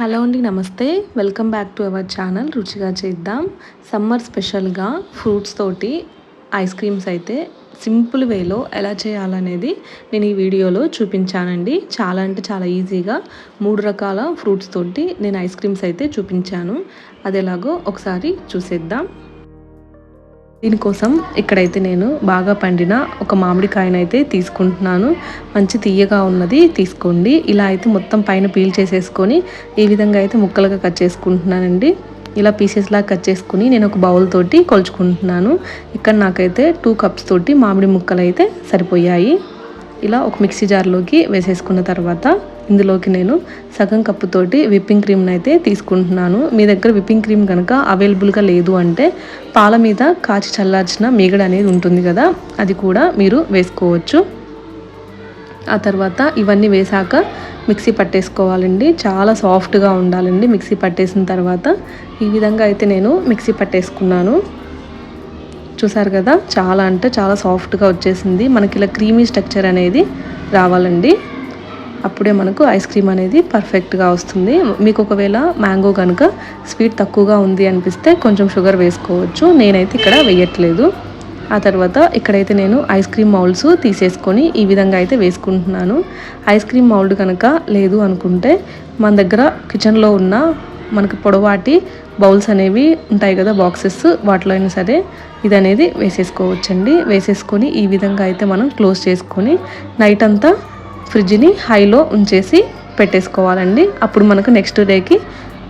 Hello అండి నమస్తే. Welcome back to our channel రుచిగా చేద్దాం. సమ్మర్ స్పెషల్గా ఫ్రూట్స్ తోటి ఐస్ క్రీమ్స్ అయితే సింపుల్ వేలో ఎలా చేయాలనేది నేను ఈ వీడియోలో చూపించానండి. చాలా అంటే చాలా ఈజీగా మూడు రకాల ఫ్రూట్స్ తోటి నేను ఐస్ క్రీమ్స్ అయితే చూపించాను. అది ఎలాగో ఒకసారి చూసేద్దాం. దీనికోసం ఇక్కడైతే నేను బాగా పండిన ఒక మామిడికాయనైతే తీసుకుంటున్నాను. మంచి తీయగా ఉన్నది తీసుకోండి. ఇలా అయితే మొత్తం పైన పీల్ చేసేసుకొని ఈ విధంగా అయితే ముక్కలుగా కట్ చేసుకుంటున్నానండి. ఇలా పీసెస్లా కట్ చేసుకుని నేను ఒక బౌల్ తోటి కొలుచుకుంటున్నాను. ఇక్కడ నాకైతే టూ కప్స్ తోటి మామిడి ముక్కలు అయితే సరిపోయాయి. ఇలా ఒక మిక్సీ జార్లోకి వేసేసుకున్న తర్వాత ఇందులోకి నేను సగం కప్పుతోటి విప్పింగ్ క్రీమ్ని అయితే తీసుకుంటున్నాను. మీ దగ్గర విప్పింగ్ క్రీమ్ కనుక అవైలబుల్గా లేదు అంటే పాల మీద కాచి చల్లార్చిన మీగడ అనేది ఉంటుంది కదా అది కూడా మీరు వేసుకోవచ్చు. ఆ తర్వాత ఇవన్నీ వేసాక మిక్సీ పట్టేసుకోవాలండి. చాలా సాఫ్ట్గా ఉండాలండి మిక్సీ పట్టేసిన తర్వాత. ఈ విధంగా అయితే నేను మిక్సీ పట్టేసుకున్నాను. చూసారు కదా చాలా అంటే చాలా సాఫ్ట్గా వచ్చేసింది. మనకి ఇలా క్రీమీ స్ట్రక్చర్ అనేది రావాలండి. అప్పుడే మనకు ఐస్ క్రీమ్ అనేది పర్ఫెక్ట్గా వస్తుంది. మీకు ఒకవేళ మ్యాంగో కనుక స్వీట్ తక్కువగా ఉంది అనిపిస్తే కొంచెం షుగర్ వేసుకోవచ్చు. నేనైతే ఇక్కడ వేయట్లేదు. ఆ తర్వాత ఇక్కడైతే నేను ఐస్ క్రీమ్ మౌల్డ్స్ తీసేసుకొని ఈ విధంగా అయితే వేసుకుంటున్నాను. ఐస్ క్రీమ్ మౌల్డ్ కనుక లేదు అనుకుంటే మన దగ్గర కిచెన్లో ఉన్న మనకి పొడవాటి బౌల్స్ అనేవి ఉంటాయి కదా బాక్సెస్ వాటిలో అయినా సరే ఇది అనేది వేసేసుకోవచ్చండి. వేసేసుకొని ఈ విధంగా అయితే మనం క్లోజ్ చేసుకొని నైట్ అంతా ఫ్రిడ్జ్ని హైలో ఉంచేసి పెట్టేసుకోవాలండి. అప్పుడు మనకు నెక్స్ట్ డేకి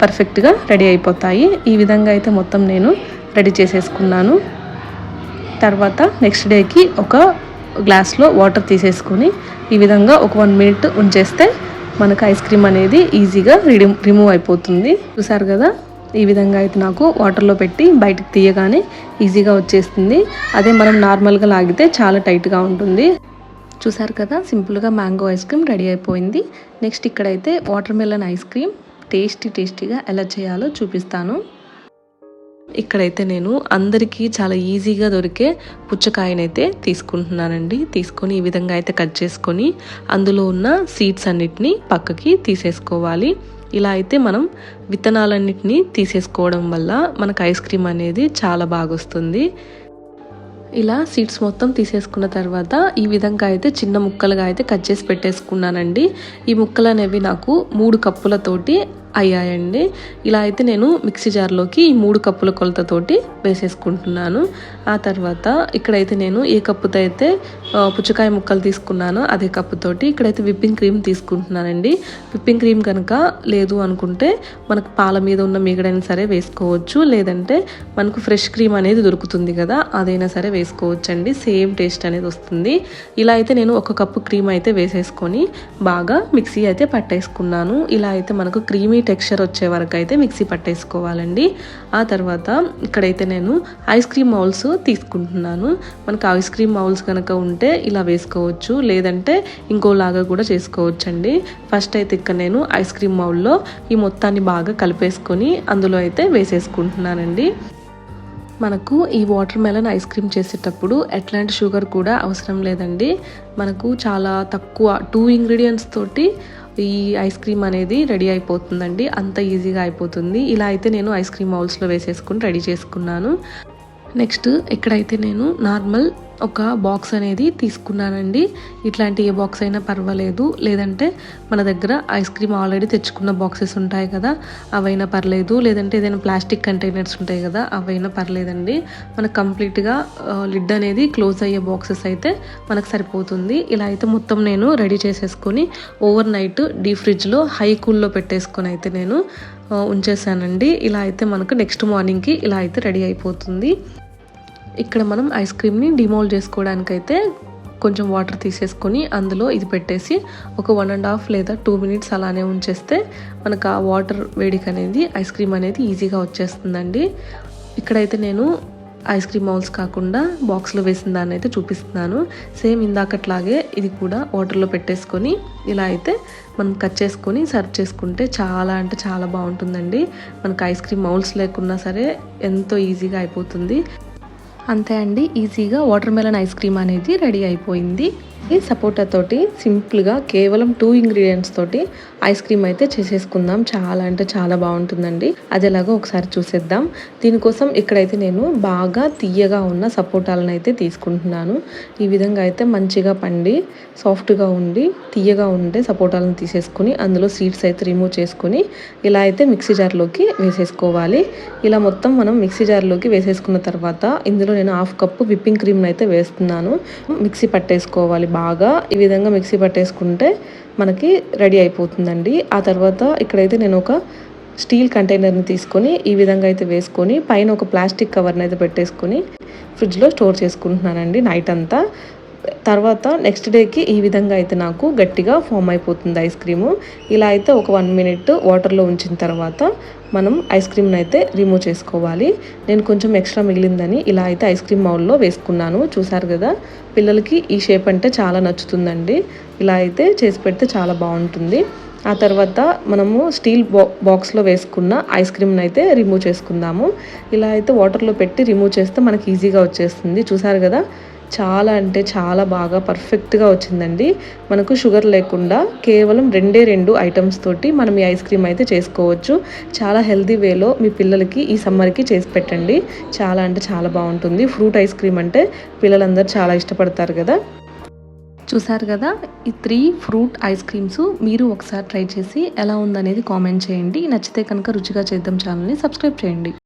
పర్ఫెక్ట్గా రెడీ అయిపోతాయి. ఈ విధంగా అయితే మొత్తం నేను రెడీ చేసేసుకున్నాను. తర్వాత నెక్స్ట్ డేకి ఒక గ్లాస్లో వాటర్ తీసేసుకొని ఈ విధంగా ఒక వన్ మినిట్ ఉంచేస్తే మనకు ఐస్ క్రీమ్ అనేది ఈజీగా రిమూవ్ అయిపోతుంది. చూసారు కదా? ఈ విధంగా అయితే నాకు వాటర్లో పెట్టి బయటకు తీయగానే ఈజీగా వచ్చేస్తుంది. అదే మనం నార్మల్గా లాగితే చాలా టైట్గా ఉంటుంది. చూసారు కదా సింపుల్గా మ్యాంగో ఐస్ క్రీమ్ రెడీ అయిపోయింది. నెక్స్ట్ ఇక్కడైతే watermelon ice cream tasty టేస్టీగా ఎలా చేయాలో చూపిస్తాను. ఇక్కడైతే నేను అందరికీ చాలా ఈజీగా దొరికే పుచ్చకాయనైతే తీసుకుంటున్నానండి. తీసుకొని ఈ విధంగా అయితే కట్ చేసుకొని అందులో ఉన్న సీడ్స్ అన్నిటినీ పక్కకి తీసేసుకోవాలి. ఇలా అయితే మనం విత్తనాలన్నిటినీ తీసేసుకోవడం వల్ల మనకు ఐస్ క్రీమ్ అనేది చాలా బాగా వస్తుంది ఇలా సీడ్స్ మొత్తం తీసేసుకున్న తర్వాత ఈ విధంగా అయితే చిన్న ముక్కలుగా అయితే కట్ చేసి పెట్టేసుకున్నానండి. ఈ ముక్కలు అనేవి నాకు మూడు కప్పులతోటి అయ్యాయండి. ఇలా అయితే నేను మిక్సీ జార్లోకి ఈ మూడు కప్పుల కొలతతోటి వేసేసుకుంటున్నాను. ఆ తర్వాత ఇక్కడైతే నేను ఏ కప్పుతో అయితే పుచ్చకాయ ముక్కలు తీసుకున్నానో అదే కప్పుతోటి ఇక్కడైతే విప్పింగ్ క్రీమ్ తీసుకుంటున్నానండి. విప్పింగ్ క్రీమ్ కనుక లేదు అనుకుంటే మనకు పాల మీద ఉన్న మీగడైనా సరే వేసుకోవచ్చు. లేదంటే మనకు ఫ్రెష్ క్రీమ్ అనేది దొరుకుతుంది కదా అదైనా సరే వేసుకోవచ్చు అండి సేమ్ టేస్ట్ అనేది వస్తుంది. ఇలా అయితే నేను ఒక కప్పు క్రీమ్ అయితే వేసేసుకొని బాగా మిక్సీ అయితే పట్టేసుకున్నాను. ఇలా అయితే మనకు క్రీమీ టెక్స్చర్ వచ్చే వరకు అయితే మిక్సీ పట్టేసుకోవాలండి. ఆ తర్వాత ఇక్కడైతే నేను ఐస్ క్రీమ్ మౌల్స్ తీసుకుంటున్నాను. మనకు ఐస్ క్రీమ్ మౌల్స్ కనుక ఉంటే ఇలా వేసుకోవచ్చు. లేదంటే ఇంకోలాగా కూడా చేసుకోవచ్చండి. ఫస్ట్ అయితే ఇక్కడ నేను ఐస్ క్రీమ్ మౌల్లో ఈ మొత్తాన్ని బాగా కలిపేసుకొని అందులో అయితే వేసేసుకుంటున్నానండి. మనకు ఈ వాటర్ మెలన్ ఐస్ క్రీమ్ చేసేటప్పుడు ఎట్లాంటి షుగర్ కూడా అవసరం లేదండి. మనకు చాలా తక్కువ టూ ఇంగ్రీడియంట్స్ తోటి ఈ ఐస్ క్రీమ్ అనేది రెడీ అయిపోతుందండి. అంత ఈజీగా అయిపోతుంది. ఇలా అయితే నేను ఐస్ క్రీమ్ మౌల్స్లో వేసేసుకుని రెడీ చేసుకున్నాను. నెక్స్ట్ ఇక్కడైతే నేను నార్మల్ ఒక బాక్స్ అనేది తీసుకున్నానండి. ఇట్లాంటి ఏ బాక్స్ అయినా పర్వాలేదు. లేదంటే మన దగ్గర ఐస్ క్రీమ్ ఆల్రెడీ తెచ్చుకున్న బాక్సెస్ ఉంటాయి కదా అవైనా పర్లేదు. లేదంటే ఏదైనా ప్లాస్టిక్ కంటైనర్స్ ఉంటాయి కదా అవైనా పర్లేదండి. మనకు కంప్లీట్గా లిడ్ అనేది క్లోజ్ అయ్యే బాక్సెస్ అయితే మనకు సరిపోతుంది. ఇలా అయితే మొత్తం నేను రెడీ చేసేసుకొని ఓవర్ నైట్ డీ ఫ్రిడ్జ్లో హై కూల్లో పెట్టేసుకొని అయితే నేను ఉంచేసానండి ఇలా అయితే మనకు నెక్స్ట్ మార్నింగ్కి ఇలా అయితే రెడీ అయిపోతుంది. ఇక్కడ మనం ఐస్ క్రీమ్ని డిమోల్డ్ చేసుకోవడానికైతే కొంచెం వాటర్ తీసేసుకొని అందులో ఇది పెట్టేసి ఒక వన్ అండ్ హాఫ్ లేదా టూ మినిట్స్ అలానే ఉంచేస్తే మనకు ఆ వాటర్ వేడికి అనేది ఐస్ క్రీమ్ అనేది ఈజీగా వచ్చేస్తుందండి. ఇక్కడైతే నేను ఐస్ క్రీమ్ మౌల్స్ కాకుండా బాక్స్లో వేసిన దాన్ని అయితే చూపిస్తున్నాను. సేమ్ ఇందాకట్లాగే ఇది కూడా వాటర్లో పెట్టేసుకొని ఇలా అయితే మనం కట్ చేసుకొని సర్వ్ చేసుకుంటే చాలా అంటే చాలా బాగుంటుందండి. మనకు ఐస్ క్రీమ్ మౌల్స్ లేకున్నా సరే ఎంతో ఈజీగా అయిపోతుంది. అంతే అండి ఈజీగా వాటర్ మెలన్ ఐస్ క్రీమ్ అనేది రెడీ అయిపోయింది. సపోటా తోటి సింపుల్గా కేవలం టూ ఇంగ్రీడియంట్స్ తోటి ఐస్ క్రీమ్ అయితే చేసేసుకుందాం. చాలా అంటే చాలా బాగుంటుందండి. అది ఎలాగో ఒకసారి చూసేద్దాం. దీనికోసం ఇక్కడైతే నేను బాగా తీయగా ఉన్న సపోటాలను అయితే తీసుకుంటున్నాను. ఈ విధంగా అయితే మంచిగా పండి సాఫ్ట్గా ఉండి తీయగా ఉండే సపోటాలను తీసేసుకుని అందులో సీడ్స్ అయితే రిమూవ్ చేసుకుని ఇలా అయితే మిక్సీ జార్లోకి వేసేసుకోవాలి. ఇలా మొత్తం మనం మిక్సీ జార్లోకి వేసేసుకున్న తర్వాత ఇందులో నేను హాఫ్ కప్పు విప్పింగ్ క్రీమ్ అయితే వేస్తున్నాను. మిక్సీ పట్టేసుకోవాలి. బాగా ఈ విధంగా మిక్సీ పట్టేసుకుంటే మనకి రెడీ అయిపోతుందండి. ఆ తర్వాత ఇక్కడైతే నేను ఒక స్టీల్ కంటైనర్ని తీసుకొని ఈ విధంగా అయితే వేసుకొని పైన ఒక ప్లాస్టిక్ కవర్ని అయితే పెట్టేసుకొని ఫ్రిడ్జ్లో స్టోర్ చేసుకుంటున్నానండి నైట్ అంతా. తర్వాత నెక్స్ట్ డేకి ఈ విధంగా అయితే నాకు గట్టిగా ఫామ్ అయిపోతుంది ఐస్ క్రీము ఇలా అయితే ఒక వన్ మినిట్ వాటర్లో ఉంచిన తర్వాత మనం ఐస్ క్రీమ్ని అయితే రిమూవ్ చేసుకోవాలి. నేను కొంచెం ఎక్స్ట్రా మిగిలిందని ఇలా అయితే ఐస్ క్రీమ్ మౌల్లో వేసుకున్నాను. చూసారు కదా పిల్లలకి ఈ షేప్ అంటే చాలా నచ్చుతుందండి. ఇలా అయితే చేసి పెడితే చాలా బాగుంటుంది. ఆ తర్వాత మనము స్టీల్ బా బాక్స్లో వేసుకున్న ఐస్ క్రీమ్ని అయితే రిమూవ్ చేసుకుందాము. ఇలా అయితే వాటర్లో పెట్టి రిమూవ్ చేస్తే మనకి ఈజీగా వచ్చేస్తుంది. చూసారు కదా చాలా అంటే చాలా బాగా పర్ఫెక్ట్గా వచ్చిందండి. మనకు షుగర్ లేకుండా కేవలం రెండే రెండు ఐటమ్స్ తోటి మనం ఈ ఐస్ క్రీమ్ అయితే చేసుకోవచ్చు. చాలా హెల్తీ వేలో మీ పిల్లలకి ఈ సమ్మర్కి చేసి పెట్టండి. చాలా అంటే చాలా బాగుంటుంది. ఫ్రూట్ ఐస్ క్రీమ్ అంటే పిల్లలందరూ చాలా ఇష్టపడతారు కదా. చూసారు కదా ఈ త్రీ ఫ్రూట్ ఐస్ క్రీమ్స్ మీరు ఒకసారి ట్రై చేసి ఎలా ఉందనేది కామెంట్ చేయండి. నచ్చితే కనుక రుచిగా చేద్దాం ఛానల్ని సబ్స్క్రైబ్ చేయండి.